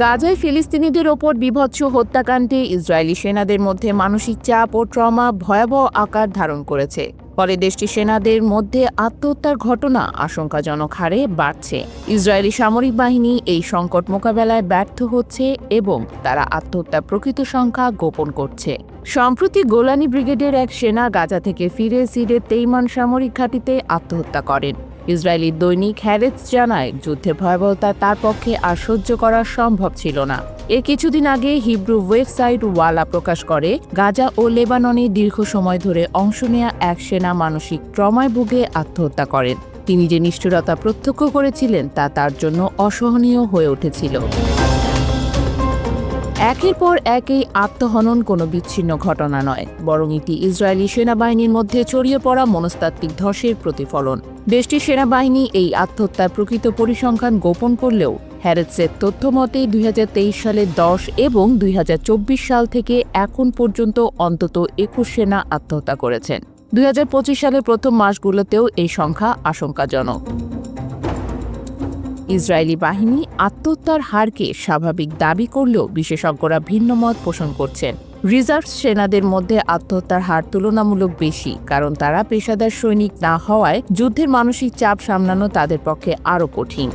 গাজায় ফিলিস্তিনিদের ওপর বিভৎস হত্যাকাণ্ডে ইসরায়েলি সেনাদের মধ্যে মানসিক চাপ ও ট্রমা ভয়াবহ আকার ধারণ করেছে। ফলে দেশটির সেনাদের মধ্যে আত্মহত্যার ঘটনা আশঙ্কাজনক হারে বাড়ছে। ইসরায়েলি সামরিক বাহিনী এই সংকট মোকাবেলায় ব্যর্থ হচ্ছে এবং তারা আত্মহত্যার প্রকৃত সংখ্যা গোপন করছে। সম্প্রতি গোলানি ব্রিগেডের এক সেনা গাজা থেকে ফিরে সিডের তেইমান সামরিক ঘাঁটিতে আত্মহত্যা করেন। ইসরায়েলি দৈনিক হ্যারেস জানায় যুদ্ধের ভয়াবহতা তার পক্ষে আর সহ্য করা সম্ভব ছিল না। এ কিছুদিন আগে হিব্রু ওয়েবসাইট ওয়ালা প্রকাশ করে, গাজা ও লেবাননে দীর্ঘ সময় ধরে অংশ নেয়া এক সেনা মানসিক ট্রমায় ভুগে আত্মহত্যা করেন। তিনি যে নিষ্ঠুরতা প্রত্যক্ষ করেছিলেন, তা তার জন্য অসহনীয় হয়ে উঠেছিল। একের পর এক এই আত্মহনন কোনো বিচ্ছিন্ন ঘটনা নয়, বরং এটি ইসরায়েলি সেনাবাহিনীর মধ্যে ছড়িয়ে পড়া মনস্তাত্ত্বিক ধসের প্রতিফলন। দেশটির সেনাবাহিনী এই আত্মহত্যার প্রকৃত পরিসংখ্যান গোপন করলেও হ্যারেটসের তথ্য মতে দুই সালে দশ এবং দুই হাজার চব্বিশ সাল থেকে এখন পর্যন্ত অন্তত একুশ সেনা আত্মহত্যা করেছেন। দুই হাজার পঁচিশ সালের প্রথম মাসগুলোতেও এই সংখ্যা আশঙ্কাজনক। ইসরায়েলি বাহিনী আত্মহত্যার হারকে স্বাভাবিক দাবি করলেও বিশেষজ্ঞরা ভিন্ন মত পোষণ করছেন। রিজার্ভ সেনাদের মধ্যে আত্মহত্যার হার তুলনামূলক বেশি, কারণ তারা পেশাদার সৈনিক না হওয়ায় যুদ্ধের মানসিক চাপ সামলানো তাদের পক্ষে আরও কঠিন।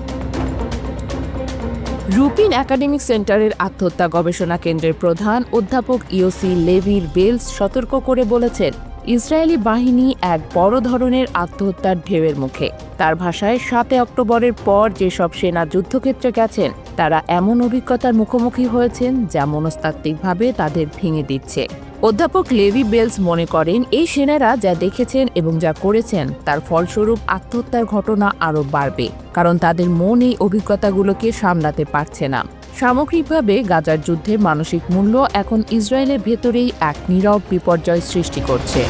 রুপিন একাডেমিক সেন্টারের আত্মহত্যা গবেষণা কেন্দ্রের প্রধান অধ্যাপক ইওসি লেভির বেলস সতর্ক করে বলেছেন ইসরায়েলি বাহিনী এক বড় ধরনের আত্মহত্যার ঢেউয়ের মুখে। তার ভাষায় সাতে অক্টোবরের পর যেসব সেনা যুদ্ধক্ষেত্রে গেছেন, তারা এমন অভিজ্ঞতার মুখোমুখি হয়েছেন যা মনস্তাত্ত্বিকভাবে তাদের ভেঙে দিচ্ছে। অধ্যাপক লেভি বেলস মনে করেন, এই সেনারা যা দেখেছেন এবং যা করেছেন, তার ফলস্বরূপ আত্মহত্যার ঘটনা আরও বাড়বে, কারণ তাদের মন এই অভিজ্ঞতাগুলোকে সামলাতে পারছে না। সামগ্রিকভাবে গাজার যুদ্ধের মানসিক মূল্য এখন ইসরায়েলের ভেতরেই এক নীরব বিপর্যয় সৃষ্টি করছে।